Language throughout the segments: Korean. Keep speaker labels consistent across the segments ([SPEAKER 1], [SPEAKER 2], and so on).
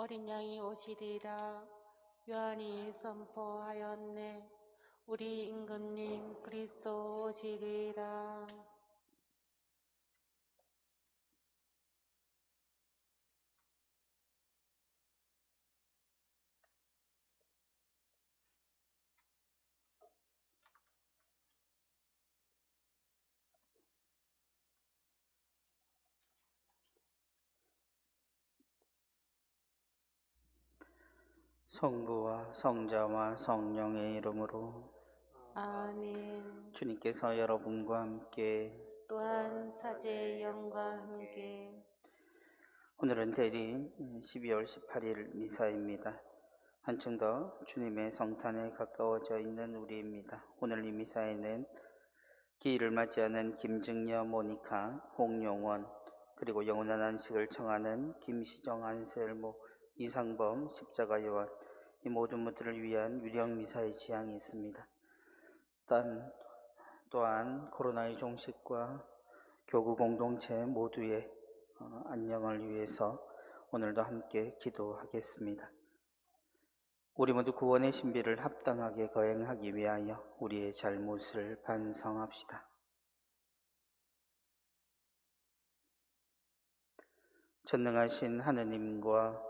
[SPEAKER 1] 어린 양이 오시리라. 요한이 선포하였네. 우리 임금님 그리스도 오시리라
[SPEAKER 2] 성부와 성자와 성령의 이름으로
[SPEAKER 1] 아멘
[SPEAKER 2] 주님께서 여러분과 함께
[SPEAKER 1] 또한 사제의 영과 함께
[SPEAKER 2] 오늘은 대리 12월 18일 미사입니다. 한층 더 주님의 성탄에 가까워져 있는 우리입니다. 오늘 이 미사에는 기일을 맞이하는 김증녀 모니카, 홍용원, 그리고 영원한 안식을 청하는 김시정 안셀모, 이상범, 십자가 요한 이 모든 분들을 위한 유령 미사의 지향이 있습니다. 또한, 또한 코로나의 종식과 교구 공동체 모두의 어, 안녕을 위해서 오늘도 함께 기도하겠습니다. 우리 모두 구원의 신비를 합당하게 거행하기 위하여 우리의 잘못을 반성합시다. 전능하신 하느님과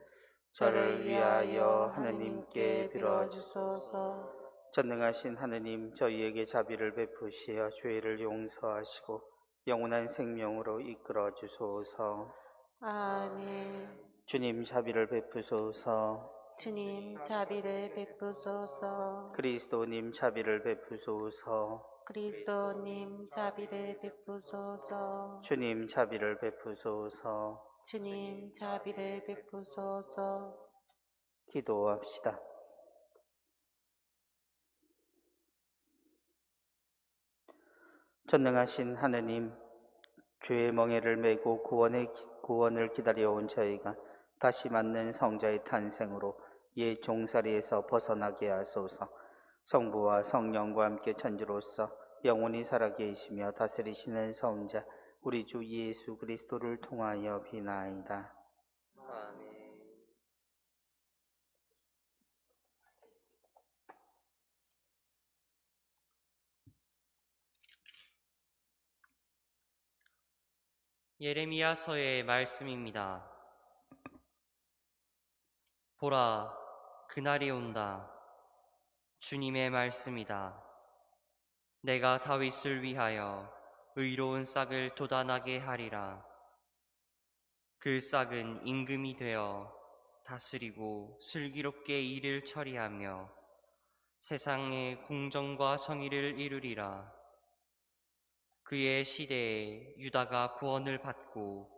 [SPEAKER 2] 저를 위하여 하느님께 빌어주소서. 전능하신 하느님 저희에게 자비를 베푸시어 죄를 용서하시고 영원한 생명으로 이끌어 주소서.
[SPEAKER 1] 아멘
[SPEAKER 2] 주님 자비를 베푸소서.
[SPEAKER 1] 주님 자비를 베푸소서
[SPEAKER 2] 그리스도님 자비를 베푸소서.
[SPEAKER 1] 그리스도님 자비를 베푸소서
[SPEAKER 2] 주님 자비를 베푸소서.
[SPEAKER 1] 주님 자비를 베푸소서
[SPEAKER 2] 기도합시다. 전능하신 하느님, 죄의 멍에를 메고 구원의 구원을 기다려온 저희가 다시 맞는 성자의 탄생으로 옛 종살이에서 벗어나게 하소서. 성부와 성령과 함께 천주로서 영원히 살아계시며 다스리시는 성자 우리 주 예수 그리스도를 통하여 비나이다. 아멘.
[SPEAKER 3] 예레미야서의 말씀입니다. 보라, 그날이 온다. 주님의 말씀이다. 내가 다윗을 위하여 의로운 싹을 돋아나게 하리라. 그 싹은 임금이 되어 다스리고 슬기롭게 일을 처리하며 세상의 공정과 정의를 이루리라. 그의 시대에 유다가 구원을 받고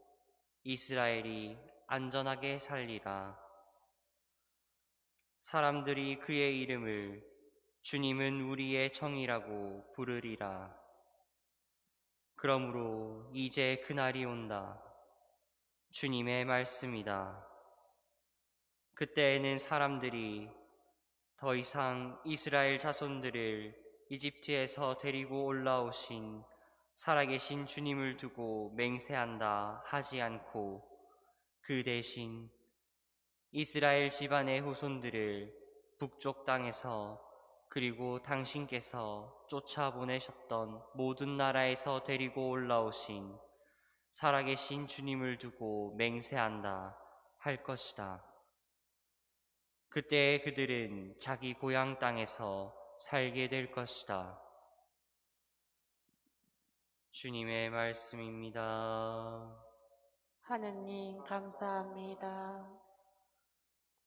[SPEAKER 3] 이스라엘이 안전하게 살리라. 사람들이 그의 이름을 주님은 우리의 정이라고 부르리라. 그러므로 이제 그날이 온다. 주님의 말씀이다. 그때에는 사람들이 더 이상 이스라엘 자손들을 이집트에서 데리고 올라오신 살아계신 주님을 두고 맹세한다 하지 않고 그 대신 이스라엘 집안의 후손들을 북쪽 땅에서 그리고 당신께서 쫓아보내셨던 모든 나라에서 데리고 올라오신 살아계신 주님을 두고 맹세한다 할 것이다. 그때 그들은 자기 고향 땅에서 살게 될 것이다. 주님의 말씀입니다.
[SPEAKER 1] 하느님 감사합니다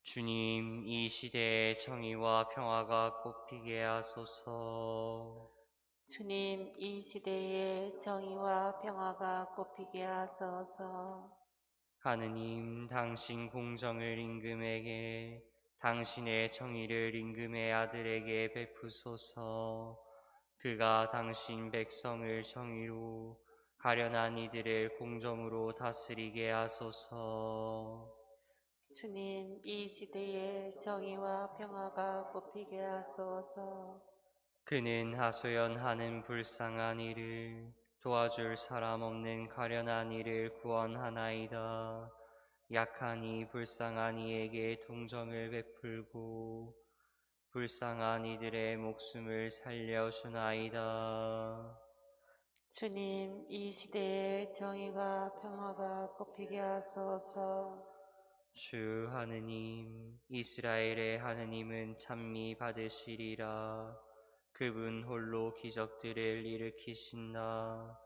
[SPEAKER 3] 주님, 이 시대의 정의와 평화가 꽃피게 하소서.
[SPEAKER 1] 주님 이 시대에 정의와 평화가 꽃피게 하소서
[SPEAKER 3] 하느님, 당신 공정을 임금에게, 당신의 정의를 임금의 아들에게 베푸소서. 그가 당신 백성을 정의로 가련한 이들을 공정으로 다스리게 하소서.
[SPEAKER 1] 주님 이 시대에 정의와 평화가 꼽히게 하소서.
[SPEAKER 3] 그는 하소연하는 불쌍한 이를 도와줄 사람 없는 가련한 이를 구원하나이다. 약한 이 불쌍한 이에게 동정을 베풀고 불쌍한 이들의 목숨을 살려주나이다.
[SPEAKER 1] 주님 이 시대에 정의가 평화가 꼽히게 하소서.
[SPEAKER 3] 주 하느님, 이스라엘의 하느님은 찬미 받으시리라. 그분 홀로 기적들을 일으키신다.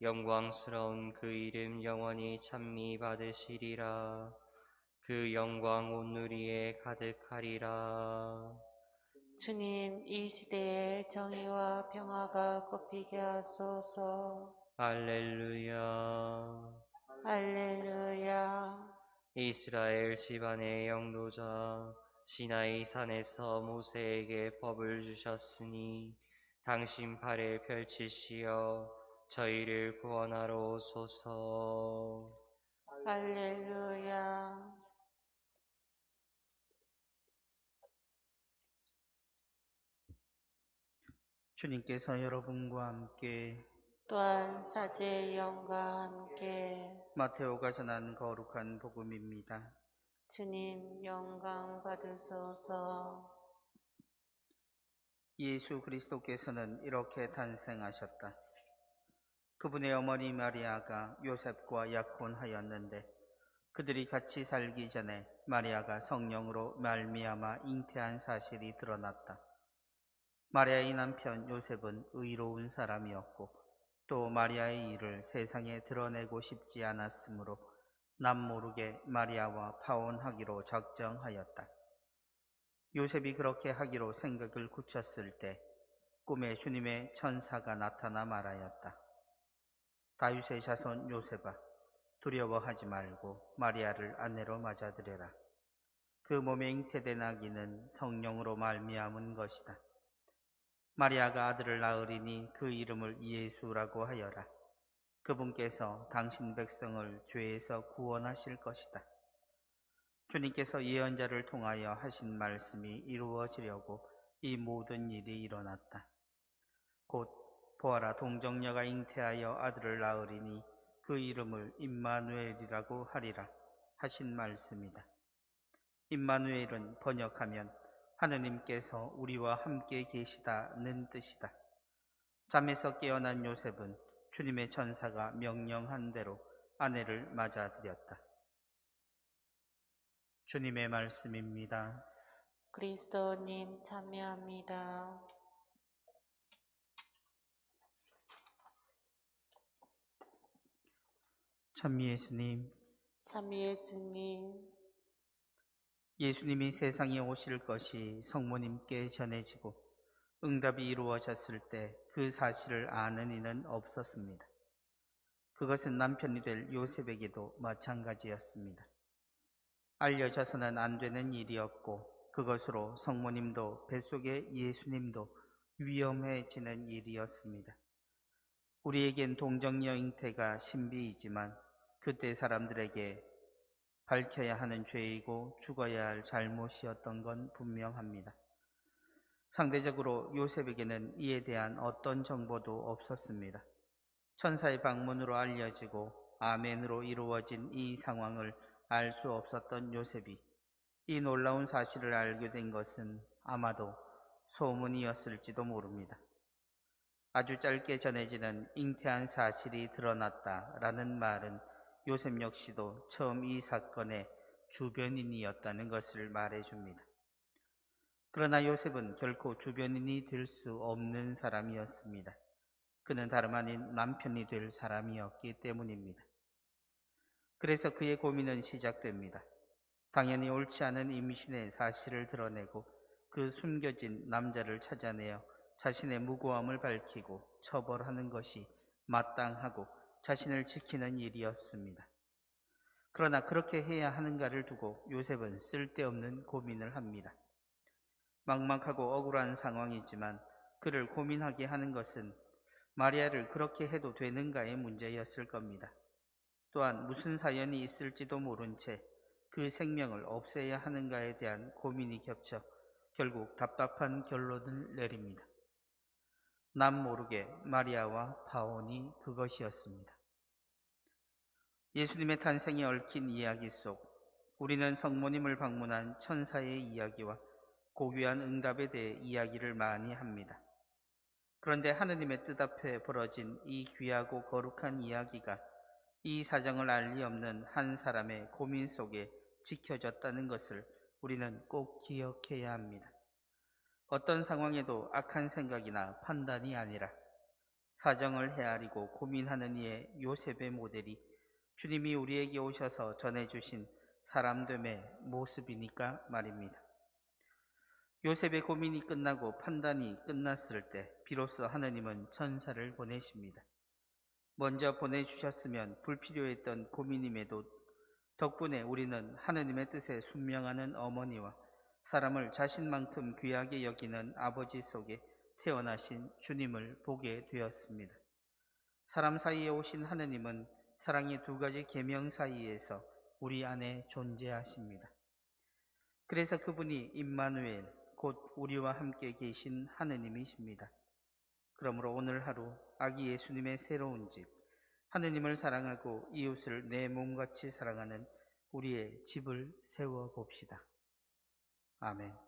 [SPEAKER 3] 영광스러운 그 이름 영원히 찬미 받으시리라. 그 영광 온 누리에 가득하리라.
[SPEAKER 1] 주님 이 시대에 정의와 평화가 꼽히게 하소서.
[SPEAKER 3] 할렐루야.
[SPEAKER 1] 할렐루야.
[SPEAKER 3] 이스라엘 집안의 영도자 시나이 산에서 모세에게 법을 주셨으니 당신 팔을 펼치시어 저희를 구원하러 오소서.
[SPEAKER 1] 할렐루야.
[SPEAKER 2] 주님께서 여러분과 함께
[SPEAKER 1] 또한 사제의 영과 함께
[SPEAKER 2] 마테오가 전한 거룩한 복음입니다.
[SPEAKER 1] 주님 영광 받으소서.
[SPEAKER 2] 예수 그리스도께서는 이렇게 탄생하셨다. 그분의 어머니 마리아가 요셉과 약혼하였는데 그들이 같이 살기 전에 마리아가 성령으로 말미암아 잉태한 사실이 드러났다. 마리아의 남편 요셉은 의로운 사람이었고 또 마리아의 일을 세상에 드러내고 싶지 않았으므로 남 모르게 마리아와 파혼하기로 작정하였다. 요셉이 그렇게 하기로 생각을 굳혔을 때 꿈에 주님의 천사가 나타나 말하였다. 다윗의 자손 요셉아 두려워하지 말고 마리아를 아내로 맞아들여라. 그 몸에 잉태된 아기는 성령으로 말미암은 것이다. 마리아가 아들을 낳으리니 그 이름을 예수라고 하여라. 그분께서 당신 백성을 죄에서 구원하실 것이다. 주님께서 예언자를 통하여 하신 말씀이 이루어지려고 이 모든 일이 일어났다. 곧 보아라 동정녀가 잉태하여 아들을 낳으리니 그 이름을 임마누엘이라고 하리라 하신 말씀이다. 임마누엘은 번역하면 하느님께서 우리와 함께 계시다는 뜻이다. 잠에서 깨어난 요셉은 주님의 천사가 명령한 대로 아내를 맞아들였다. 주님의 말씀입니다.
[SPEAKER 1] 그리스도님 참여합니다.
[SPEAKER 2] 찬미 예수님,
[SPEAKER 1] 참 예수님,
[SPEAKER 2] 예수님이 세상에 오실 것이 성모님께 전해지고 응답이 이루어졌을 때 그 사실을 아는 이는 없었습니다. 그것은 남편이 될 요셉에게도 마찬가지였습니다. 알려져서는 안 되는 일이었고 그것으로 성모님도 뱃속의 예수님도 위험해지는 일이었습니다. 우리에겐 동정녀 잉태가 신비이지만 그때 사람들에게 밝혀야 하는 죄이고 죽어야 할 잘못이었던 건 분명합니다. 상대적으로 요셉에게는 이에 대한 어떤 정보도 없었습니다. 천사의 방문으로 알려지고 아멘으로 이루어진 이 상황을 알 수 없었던 요셉이 이 놀라운 사실을 알게 된 것은 아마도 소문이었을지도 모릅니다. 아주 짧게 전해지는 잉태한 사실이 드러났다라는 말은 요셉 역시도 처음 이 사건의 주변인이었다는 것을 말해줍니다. 그러나 요셉은 결코 주변인이 될 수 없는 사람이었습니다. 그는 다름 아닌 남편이 될 사람이었기 때문입니다. 그래서 그의 고민은 시작됩니다. 당연히 옳지 않은 임신의 사실을 드러내고 그 숨겨진 남자를 찾아내어 자신의 무고함을 밝히고 처벌하는 것이 마땅하고 자신을 지키는 일이었습니다. 그러나 그렇게 해야 하는가를 두고 요셉은 쓸데없는 고민을 합니다. 막막하고 억울한 상황이지만 그를 고민하게 하는 것은 마리아를 그렇게 해도 되는가의 문제였을 겁니다. 또한 무슨 사연이 있을지도 모른 채 그 생명을 없애야 하는가에 대한 고민이 겹쳐 결국 답답한 결론을 내립니다. 남 모르게 마리아와 파온이 그것이었습니다. 예수님의 탄생에 얽힌 이야기 속 우리는 성모님을 방문한 천사의 이야기와 고귀한 응답에 대해 이야기를 많이 합니다. 그런데 하느님의 뜻 앞에 벌어진 이 귀하고 거룩한 이야기가 이 사정을 알 리 없는 한 사람의 고민 속에 지켜졌다는 것을 우리는 꼭 기억해야 합니다. 어떤 상황에도 악한 생각이나 판단이 아니라 사정을 헤아리고 고민하는 이의 요셉의 모델이 주님이 우리에게 오셔서 전해주신 사람됨의 모습이니까 말입니다. 요셉의 고민이 끝나고 판단이 끝났을 때 비로소 하나님은 천사를 보내십니다. 먼저 보내주셨으면 불필요했던 고민임에도 덕분에 우리는 하나님의 뜻에 순명하는 어머니와 사람을 자신만큼 귀하게 여기는 아버지 속에 태어나신 주님을 보게 되었습니다. 사람 사이에 오신 하나님은 사랑의 두 가지 계명 사이에서 우리 안에 존재하십니다. 그래서 그분이 임마누엘 곧 우리와 함께 계신 하느님이십니다. 그러므로 오늘 하루 아기 예수님의 새로운 집 하느님을 사랑하고 이웃을 내 몸같이 사랑하는 우리의 집을 세워 봅시다. 아멘.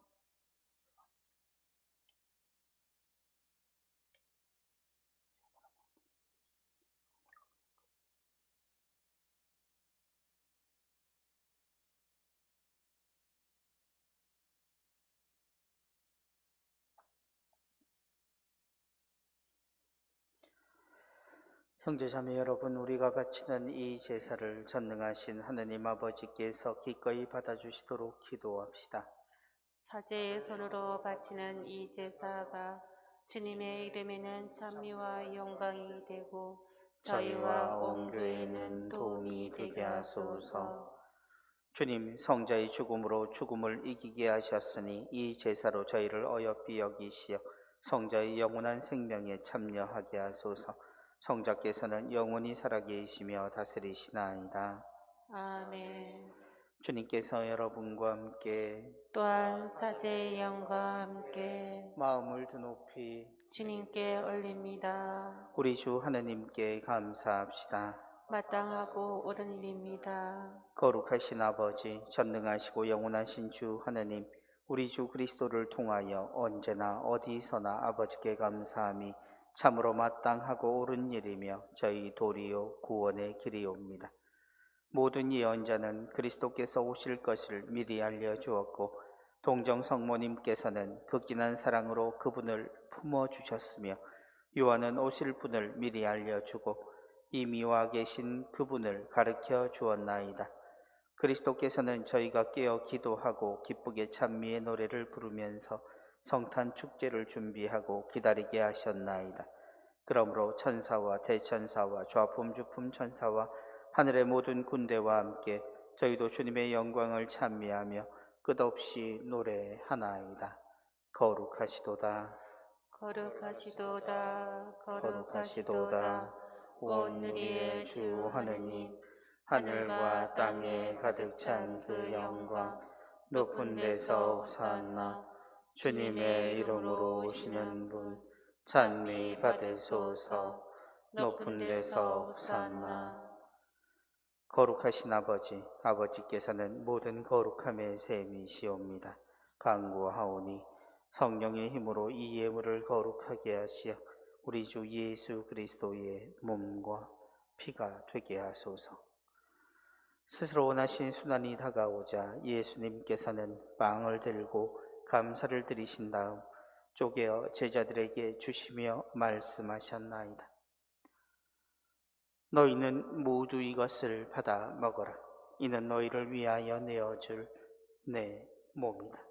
[SPEAKER 2] 형제자매 여러분 우리가 바치는 이 제사를 전능하신 하느님 아버지께서 기꺼이 받아주시도록 기도합시다.
[SPEAKER 1] 사제의 손으로 바치는 이 제사가 주님의 이름에는 찬미와 영광이 되고 저희와 온 교회는 도움이 되게 하소서
[SPEAKER 2] 주님 성자의 죽음으로 죽음을 이기게 하셨으니 이 제사로 저희를 어여삐 여기시어 성자의 영원한 생명에 참여하게 하소서 성자께서는 영원히 살아계시며 다스리시나이다.
[SPEAKER 1] 아멘.
[SPEAKER 2] 주님께서 여러분과 함께
[SPEAKER 1] 또한 사제의 영과 함께
[SPEAKER 2] 마음을 드높이
[SPEAKER 1] 주님께 올립니다.
[SPEAKER 2] 우리 주 하느님께 감사합시다.
[SPEAKER 1] 마땅하고 옳은 일입니다.
[SPEAKER 2] 거룩하신 아버지, 전능하시고 영원하신 주 하느님, 우리 주 그리스도를 통하여 언제나 어디서나 아버지께 감사함이 참으로 마땅하고 옳은 일이며 저희 도리요 구원의 길이옵니다. 모든 예언자는 그리스도께서 오실 것을 미리 알려주었고 동정 성모님께서는 극진한 사랑으로 그분을 품어 주셨으며 요한은 오실 분을 미리 알려주고 이미 와 계신 그분을 가르쳐 주었나이다. 그리스도께서는 저희가 깨어 기도하고 기쁘게 찬미의 노래를 부르면서 성탄 축제를 준비하고 기다리게 하셨나이다. 그러므로 천사와 대천사와 좌품 주품 천사와 하늘의 모든 군대와 함께 저희도 주님의 영광을 찬미하며 끝없이 노래하나이다. 거룩하시도다.
[SPEAKER 1] 거룩하시도다.
[SPEAKER 2] 거룩하시도다. 오늘의 주 하느님 하늘과 땅에 가득 찬 그 영광 높은 데서 옵산나 주님의 이름으로 오시는 분 찬미 받으소서. 높은 데서 옵산나. 거룩하신 아버지 아버지께서는 모든 거룩함의 셈이시옵니다. 강구하오니 성령의 힘으로 이 예물을 거룩하게 하시어 우리 주 예수 그리스도의 몸과 피가 되게 하소서. 스스로 원하신 순환이 다가오자 예수님께서는 빵을 들고 감사를 드리신 다음 쪼개어 제자들에게 주시며 말씀하셨나이다. 너희는 모두 이것을 받아 먹어라. 이는 너희를 위하여 내어줄 내 몸이다.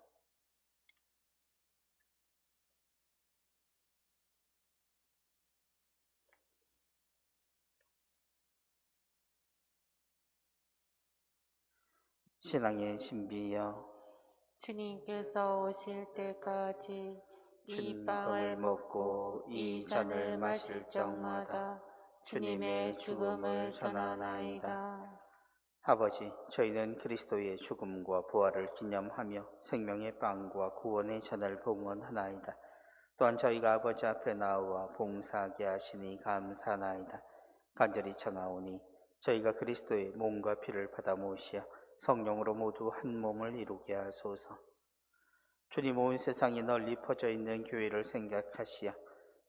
[SPEAKER 2] 신앙의 신비여
[SPEAKER 1] 주님께서 오실 때까지 이
[SPEAKER 2] 주님
[SPEAKER 1] 빵을 먹고 이 잔을 마실 적마다 주님의 죽음을 전하나이다.
[SPEAKER 2] 아버지, 저희는 그리스도의 죽음과 부활을 기념하며 생명의 빵과 구원의 잔을 봉헌하나이다. 또한 저희가 아버지 앞에 나와 봉사하게 하시니 감사하나이다. 간절히 청하오니 저희가 그리스도의 몸과 피를 받아 모시어 성령으로 모두 한 몸을 이루게 하소서. 주님 온 세상에 널리 퍼져 있는 교회를 생각하시어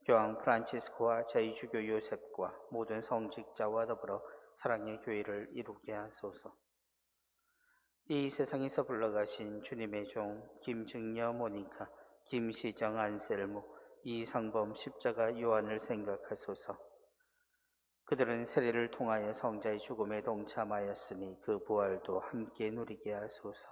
[SPEAKER 2] 교황 프란치스코와 저희 주교 요셉과 모든 성직자와 더불어 사랑의 교회를 이루게 하소서. 이 세상에서 불러가신 주님의 종 김증녀 모니카, 김시정 안셀모, 이상범 십자가 요한을 생각하소서. 그들은 세례를 통하여 성자의 죽음에 동참하였으니 그 부활도 함께 누리게 하소서.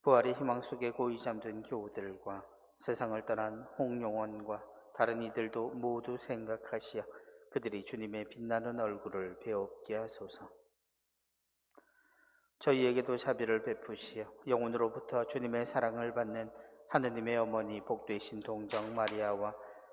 [SPEAKER 2] 부활의 희망 속에 고이 잠든 교우들과 세상을 떠난 홍용원과 다른 이들도 모두 생각하시어 그들이 주님의 빛나는 얼굴을 배웁게 하소서. 저희에게도 자비를 베푸시어 영혼으로부터 주님의 사랑을 받는 하느님의 어머니 복되신 동정 마리아와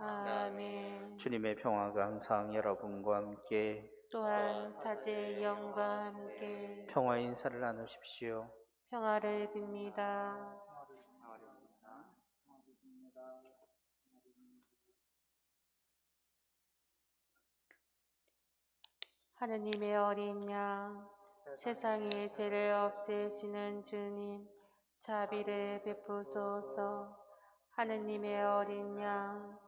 [SPEAKER 1] 아멘.
[SPEAKER 2] 주님의 평화가 항상 여러분과 함께
[SPEAKER 1] 또한 사제의 영과 함께
[SPEAKER 2] 평화 인사를 나누십시오
[SPEAKER 1] 평화를 빕니다. 하느님의 어린 양, 세상의 죄를 없애시는 주님, 자비를 베푸소서. 하느님의 어린 양,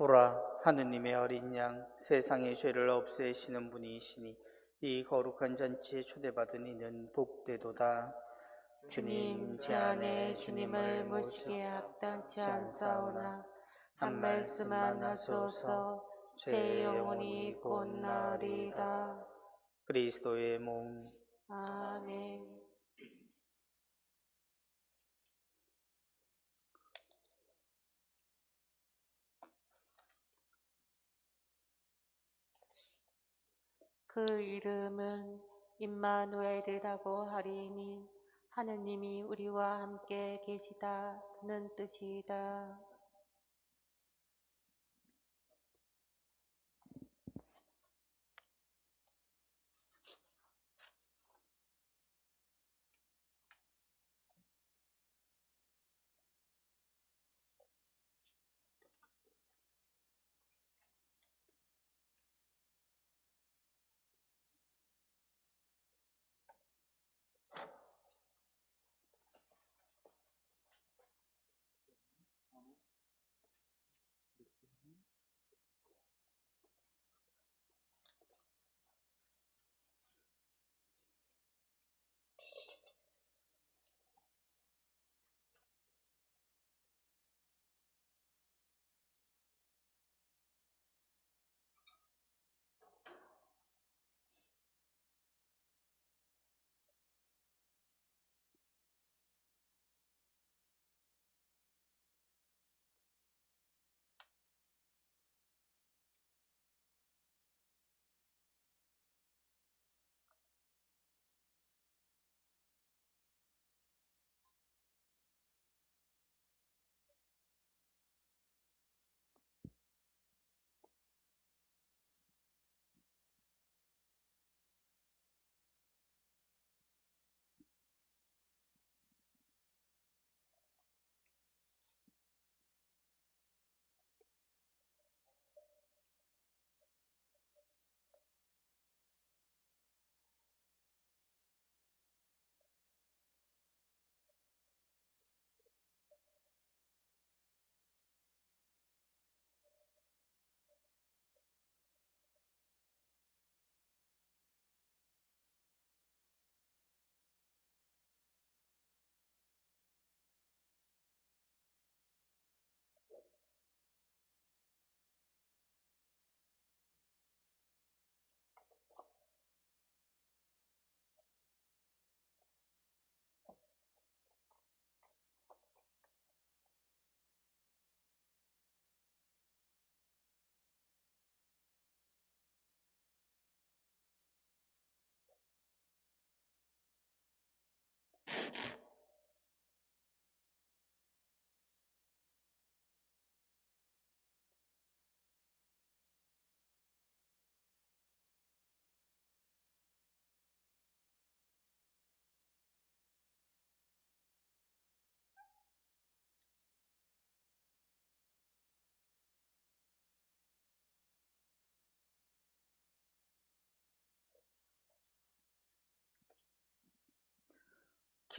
[SPEAKER 2] 보라 하느님의 어린 양 세상의 죄를 없애시는 분이시니 이 거룩한 잔치에 초대받은 이는 복되도다
[SPEAKER 1] 주님, 제 안에 주님을 모시기에 합당치 않사오나 한 말씀만 하소서 제 영혼이 곧 나으리다.
[SPEAKER 2] 그리스도의 몸
[SPEAKER 1] 아멘. 그 이름은 임마누엘이라고 하리니 하느님이 우리와 함께 계시다는 뜻이다.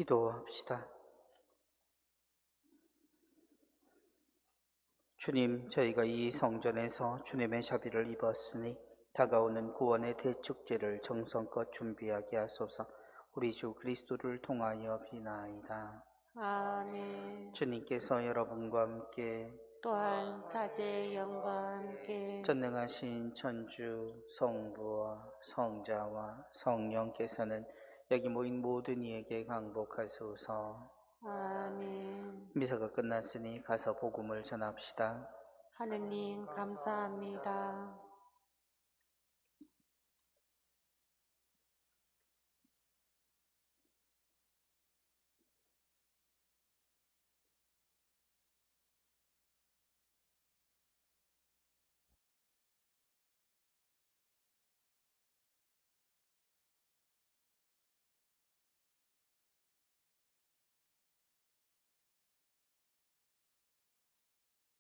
[SPEAKER 2] 기도합시다. 주님, 저희가 이 성전에서 주님의 자비를 입었으니 다가오는 구원의 대축제를 정성껏 준비하게 하소서. 우리 주 그리스도를 통하여 비나이다.
[SPEAKER 1] 아멘.
[SPEAKER 2] 주님께서 여러분과 함께
[SPEAKER 1] 또한 사제의 영과 함께
[SPEAKER 2] 전능하신 천주 성부와 성자와 성령께서는 여기 모인 모든 이에게 강복하소서.
[SPEAKER 1] 아멘.
[SPEAKER 2] 미사가 끝났으니 가서 복음을 전합시다.
[SPEAKER 1] 하느님 감사합니다.